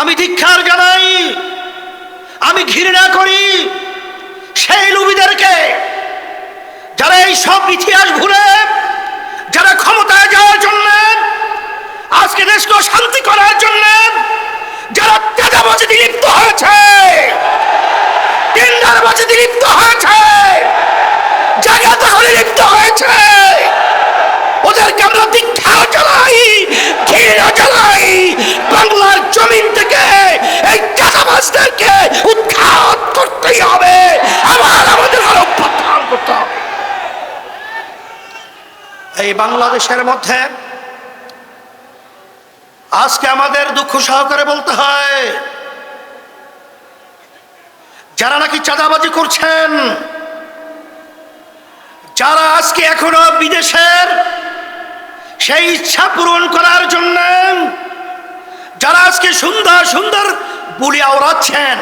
আমি ধিক্ষার জানাই, আমি ঘৃণা করি সেই লুবিদেরকে যারা এই সব ইতিহাস ভুলে, যারা ক্ষমতায় যাওয়ার জন্য, আজকে দেশকে শান্তি করার জন্য, যারা তেজাবাজিতে লিপ্ত হয়েছে, টেন্ডারবাজিতে লিপ্ত হয়েছে জায়গা দখলে লিপ্ত হয়েছে, ওদেরকে আমরা দীক্ষা চালাই ঘৃণা চালাই বাংলার জমিন থেকে এই উৎখাত করতেই হবে। আবার আমাদের আরও প্রত্যাহার করতে এই বাংলাদেশের মধ্যে আজকে আমাদের দুঃখ সহকারে বলতে হয়, যারা নাকি চাঁদাবাজি করছেন, যারা আজকে এখনও বিদেশের সেই ইচ্ছা পূরণ করার জন্য যারা আজকে সুন্দর সুন্দর বুলি আওড়াচ্ছেন,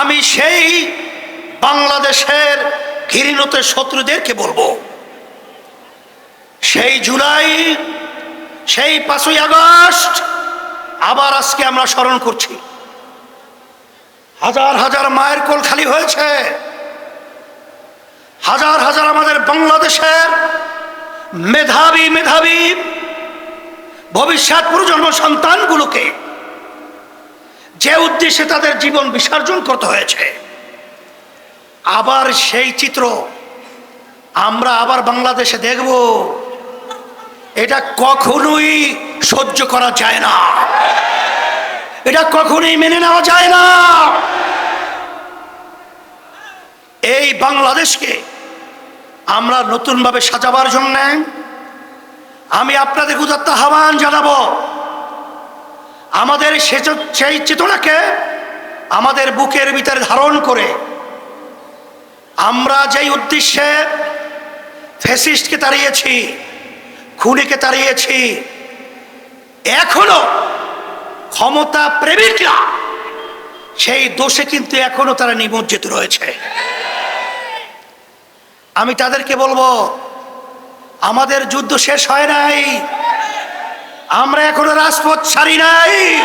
আমি সেই বাংলাদেশের ঘৃণত শত্রুদেরকে বলব। সেই জুলাই, সেই পাঁচই আগস্ট আবার আজকে আমরা স্মরণ করছি। হাজার হাজার মায়ের কোল খালি হয়েছে। হাজার হাজার আমাদের বাংলাদেশের মেধাবী মেধাবী ভবিষ্যৎ প্রজন্ম সন্তানগুলোকে যে উদ্দেশ্যে তাদের জীবন বিসর্জন করতে হয়েছে, আবার সেই চিত্র আমরা আবার বাংলাদেশে দেখব। এটা কখনোই সহ্য করা যায় না। এটা কখনোই মেনে নেওয়া যায় না। এই বাংলাদেশকে আমরা নতুনভাবে সাজাবার জন্য আমি আপনাদের উদাত্ত আহ্বান জানাব। আমাদের সেই চেতনাকে আমাদের বুকের ভিতরে ধারণ করে আমরা যেই উদ্দেশ্যে ফেসিস্টকে তাড়িয়েছি, খুনিকে তাড়িয়েছি, এখনও ক্ষমতা প্রেমিকরা সেই দোষে কিন্তু এখনও তারা নিমজ্জিত রয়েছে। আমি তাদেরকে বলব আমাদের যুদ্ধ শেষ হয় নাই। আমরা এখনও রাজপথ ছাড়ি নাই।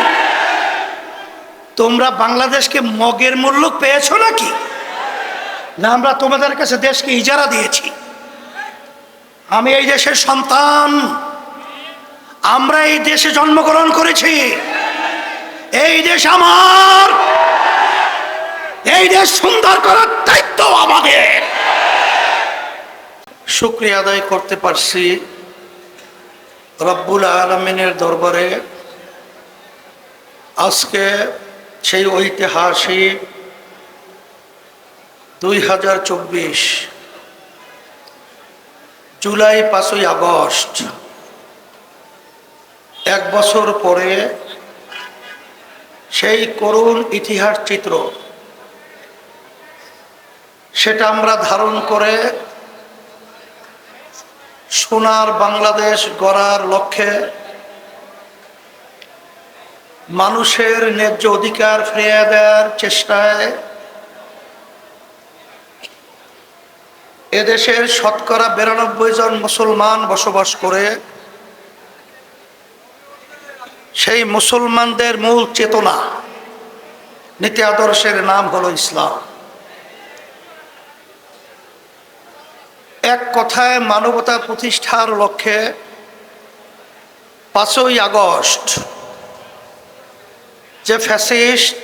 তোমরা বাংলাদেশকে মগের মূল্য পেয়েছ নাকি? না, আমরা তোমাদের কাছে দেশকে ইজারা দিয়েছি। আমি এই দেশের সন্তান। আমরা এই দেশে জন্মগ্রহণ করেছি। এই দেশ আমার। এই দেশ সুন্দর করার দায়িত্ব। শুক্রিয়া আদায় করতে পারছি রব্বুল আলমিনের দরবারে। আজকে সেই ঐতিহাসিক দুই হাজার চব্বিশ জুলাই পাঁচই আগস্ট, এক বছর পরে সেই করুণ ইতিহাস চিত্র, সেটা আমরা ধারণ করে সোনার বাংলাদেশ গড়ার লক্ষ্যে মানুষের ন্যায্য অধিকার ফিরিয়ে দেওয়ার চেষ্টায় এদেশের শতকরা বিরানব্বই জন মুসলমান বসবাস করে, সেই মুসলমানদের মূল চেতনা নীতি আদর্শের নাম হলো ইসলাম। এক কথায় মানবতা প্রতিষ্ঠার লক্ষ্যে পাঁচই আগস্ট যে ফ্যাসিস্ট,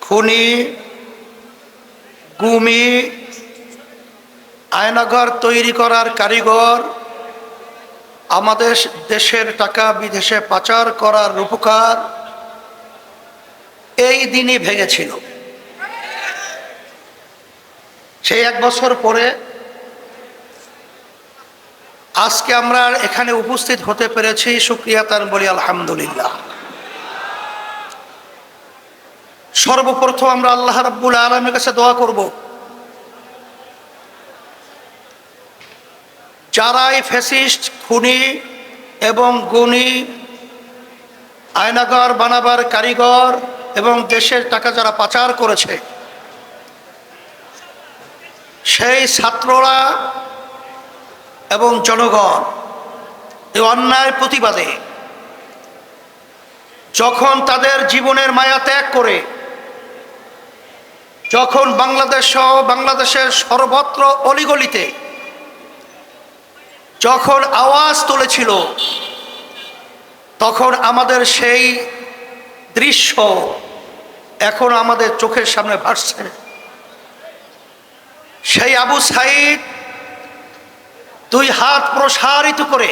খুনি, গুমি, আয়নাঘর তৈরি করার কারিগর, আমাদের দেশের টাকা বিদেশে পাচার করার রূপকার, এই দিনই ভেঙেছিল। সেই এক বছর পরে আজকে আমরা এখানে উপস্থিত হতে পেরেছি, সুক্রিয়া তার বলি, আলহামদুলিল্লাহ। সর্বপ্রথম আমরা আল্লাহ রাব্বুল আলমের কাছে দোয়া করব। যারাই ফ্যাসিস্ট, খুনি এবং গুণী আয়নাগর বানাবার কারিগর এবং দেশের টাকা যারা পাচার করেছে, সেই ছাত্ররা এবং জনগণ এই অন্যায়ের প্রতিবাদে যখন তাদের জীবনের মায়া ত্যাগ করে, যখন বাংলাদেশ সহ বাংলাদেশের সর্বত্র অলিগলিতে যখন আওয়াজ তুলেছিল, তখন আমাদের সেই দৃশ্য এখন আমাদের চোখের সামনে ভাসছে। সেই আবু সাইদ দুই হাত প্রসারিত করে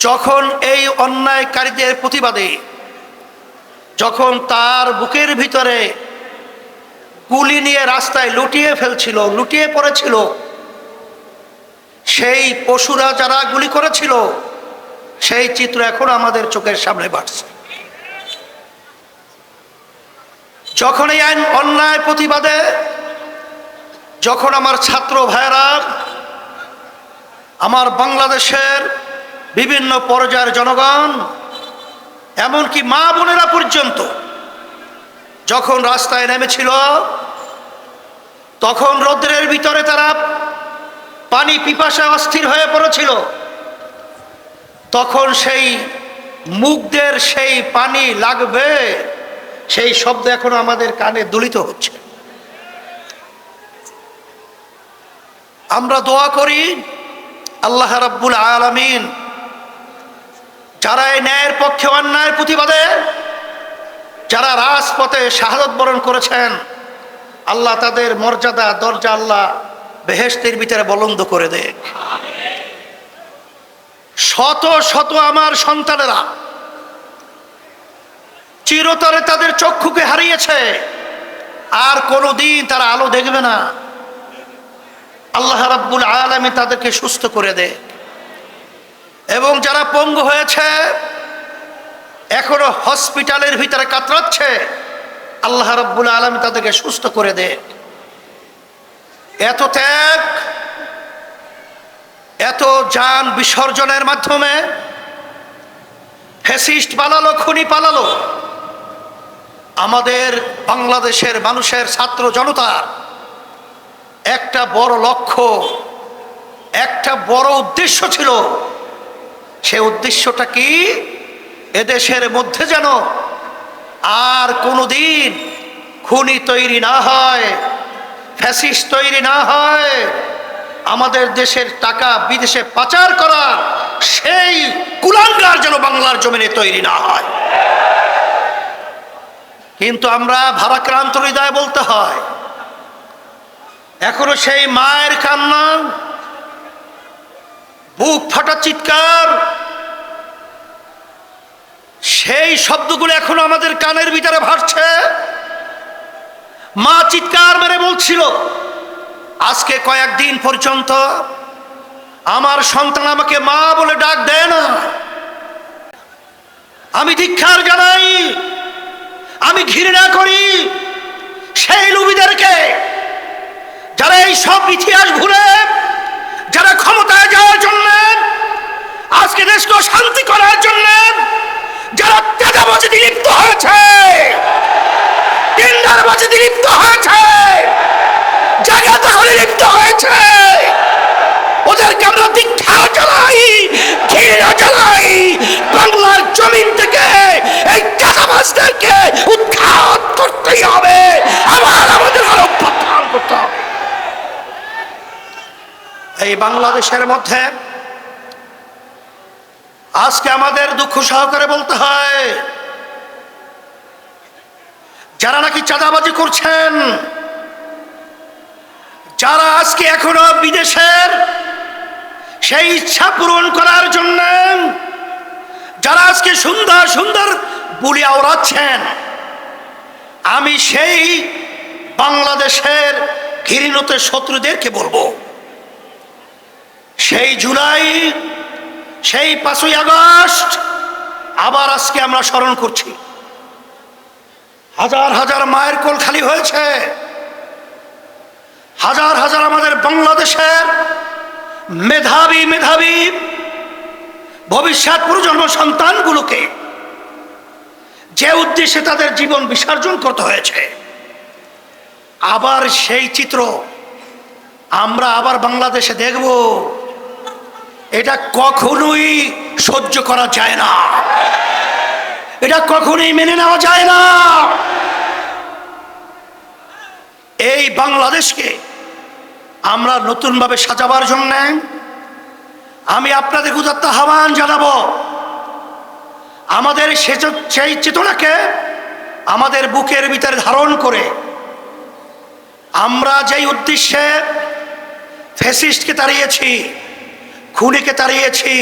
যখন এই অন্যায়কারীদের প্রতিবাদে, যখন তার বুকের ভিতরে গুলি নিয়ে রাস্তায় লুটিয়ে ফেলছিল, লুটিয়ে পড়েছিল, সেই পশুরা যারা গুলি করেছিল, সেই চিত্র এখন আমাদের চোখের সামনে বাড়ছে। যখন এই আইন অন্যায় প্রতিবাদে, যখন আমার ছাত্র ভাইরা আমার বাংলাদেশের বিভিন্ন পর্যায়ের জনগণ, এমনকি মা বোনেরা পর্যন্ত যখন রাস্তায় নেমেছিল, তখন রৌদ্রের ভিতরে তারা পানি পিপাসা অস্থির হয়ে পড়েছিল। তখন সেই মুখদের সেই পানি লাগবে, সেই শব্দ এখন আমাদের কানে দলিত হচ্ছে। আমরা দোয়া করি আল্লাহ রাব্বুল আলামিন যারা এই ন্যায়ের পক্ষে অন্যায়ের প্রতিবাদে, যারা রাজপথে শাহাদত বরণ করেছেন, আল্লাহ তাদের মর্যাদা, দরজা আল্লাহ বেহেস্তের ভিতরে বলন্দ করে দে। শত শত আমার সন্তানেরা চিরতরে তাদের চক্ষুকে হারিয়েছে, আর কোনো দিন তারা আলো দেখবে না। আল্লাহ রাব্বুল আলমী তাদেরকে সুস্থ করে দে। এবং যারা পঙ্গু হয়েছে, এখনও হসপিটালের ভিতরে কাতরাচ্ছে, আল্লাহ রাব্বুল আলমী তাদেরকে সুস্থ করে দে। এত ত্যাগ, এত যান বিসর্জনের মাধ্যমে ফেসিস্ট পালালো, খুনি পালালো। আমাদের বাংলাদেশের মানুষের ছাত্র জনতার একটা বড় লক্ষ্য, একটা বড় উদ্দেশ্য ছিল। সে উদ্দেশ্যটা কি? এদেশের মধ্যে যেন আর কোনোদিন খুনি তৈরি না হয় ফ্যাসিস তৈরি না হয়, আমাদের দেশের টাকা বিদেশে পাচার করা, সেই কুলাঙ্গার যেন বাংলার জমিনে তৈরি না হয়। কিন্তু আমরা ভারাক্রান্ত হৃদয় বলতে হয় এখনও সেই মায়ের কান্না, বুক ফাটা চিৎকার, সেই শব্দগুলো এখনও আমাদের কানের ভিতরে ভাসছে। মা চিৎকার মেরে বলছিল, আজকে কয়েকদিন পর্যন্ত আমার সন্তান আমাকে মা বলে ডাক দেয় না। আমি ধিক্ষার জানাই, আমি ঘৃণা করি, সেই লুবিদেরকে যারা এই সব ইতিহাস ভুলে, যারা ক্ষমতায় যাওয়ার জন্য, আজকে দেশকে শান্তি করার জন্য, যারা তেজাবাজিতে লিপ্ত হয়েছে, টেন্ডারবাজিতে লিপ্ত হয়েছে জায়গা দখলে লিপ্ত হয়েছে, ওদেরকে আমরা দীক্ষা চালাই ঘৃণা চালাই বাংলার জমিন থেকে এই চাষাবাসদেরকে উৎখাত করতেই হবে, আবার আমাদের আরও প্রত্যাহার করতে হবে। এই বাংলাদেশের মধ্যে আজকে আমাদের দুঃখ সহকারে বলতে হয়, যারা নাকি চাঁদাবাজি করছেন, যারা আজকে এখনও বিদেশের সেই ইচ্ছা পূরণ করার জন্য, যারা আজকে সুন্দর সুন্দর বুলি আওড়াচ্ছেন, আমি সেই বাংলাদেশের ঘৃণত শত্রুদেরকে বলব। সেই জুলাই, সেই পাঁচই আগস্ট আবার আজকে আমরা স্মরণ করছি। হাজার হাজার মায়ের কোল খালি হয়েছে। হাজার হাজার আমাদের বাংলাদেশের মেধাবী মেধাবী ভবিষ্যৎ প্রজন্ম সন্তানগুলোকে যে উদ্দেশ্যে তাদের জীবন বিসর্জন করতে হয়েছে, আবার সেই চিত্র আমরা আবার বাংলাদেশে দেখব। এটা কখনোই সহ্য করা যায় না। এটা কখনোই মেনে নেওয়া যায় না। এই বাংলাদেশকে আমরা নতুনভাবে সাজাবার জন্য আমি আপনাদের উদাত্ত আহ্বান জানাব। আমাদের সেই চেতনাকে আমাদের বুকের ভিতরে ধারণ করে আমরা যেই উদ্দেশ্যে ফেসিস্টকে তাড়িয়েছি খুনিকে তাড়িয়েছি।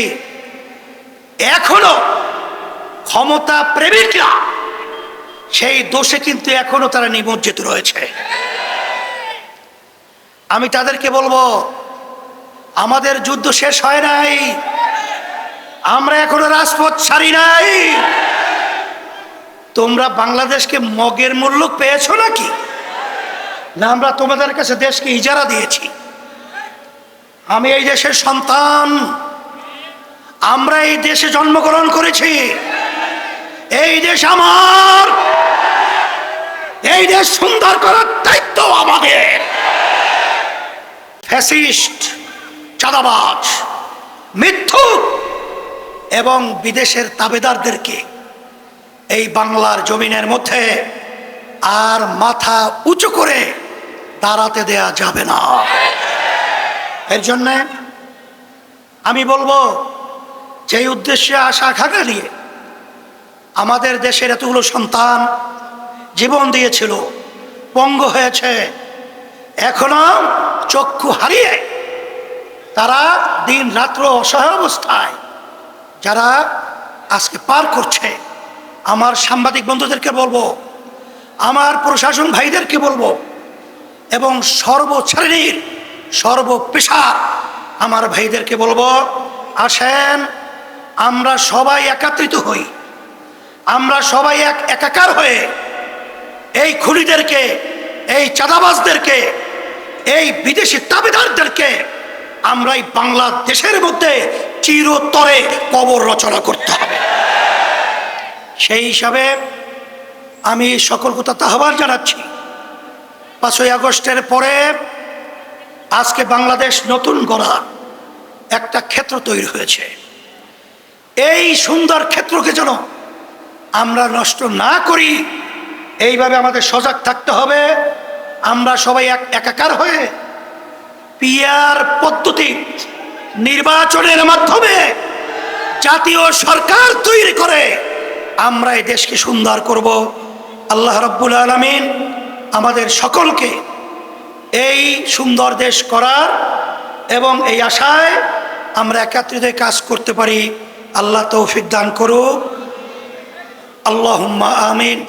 এখনও ক্ষমতা প্রেমিকরা, সেই দোষে কিন্তু এখনও তারা নিমজ্জিত রয়েছে। আমি তাদেরকে বলব, আমাদের যুদ্ধ শেষ হয় নাই, আমরা এখনও রাজপথ ছাড়ি নাই। তোমরা বাংলাদেশকে মগের মূল্য পেয়েছ নাকি? না, আমরা তোমাদের কাছে দেশকে ইজারা দিয়েছি। আমি এই দেশের সন্তান। আমরা এই দেশে জন্মগ্রহণ করেছি। এই দেশ আমার। এই দেশ সুন্দর করার দায়িত্ব আমাদের। ফ্যাসিস্ট, চাঁদাবাজ, মিথ্যুক এবং বিদেশের তাবেদারদেরকে এই বাংলার জমিনের মধ্যে আর মাথা উঁচু করে দাঁড়াতে দেয়া যাবে না। এর জন্যে আমি বলব, যেই উদ্দেশ্যে আশা আকাঙ্ক্ষা নিয়ে আমাদের দেশের এতগুলো সন্তান জীবন দিয়েছিল, পঙ্গ হয়েছে, এখনও চক্ষু হারিয়ে তারা দিন রাত্র অসহায় অবস্থায় যারা আজকে পার করছে, আমার সাংবাদিক বন্ধুদেরকে বলব, আমার প্রশাসন ভাইদেরকে বলব, এবং সর্বশ্রেণীর সর্বপেশার আমার ভাইদেরকে বলব, আসেন, আমরা সবাই একাত্রিত হই। আমরা সবাই এক একাকার হয়ে এই খুনিদেরকে, এই চাঁদাবাজদেরকে, এই বিদেশি তাবেদারদেরকে আমরা এই বাংলাদেশের মধ্যে চিরতরে কবর রচনা করতে হবে। সেই হিসাবে আমি সকল কথা আহ্বান জানাচ্ছি। পাঁচই আগস্টের পরে আজকে বাংলাদেশ নতুন গড়ার একটা ক্ষেত্র তৈরি হয়েছে। এই সুন্দর ক্ষেত্রকে যেন আমরা নষ্ট না করি, এইভাবে আমাদের সজাগ থাকতে হবে। আমরা সবাই এক একাকার হয়ে পিয়ার পদ্ধতি নির্বাচনের মাধ্যমে জাতীয় সরকার তৈরি করে আমরা এই দেশকে সুন্দর করব। আল্লাহ রব্বুল আলমিন আমাদের সকলকে এই সুন্দর দেশ করার এবং এই আশায় আমরা একাত্রিত কাজ করতে পারি। আল্লাহ তৌফিক দান করুক। আল্লাহ আমিন।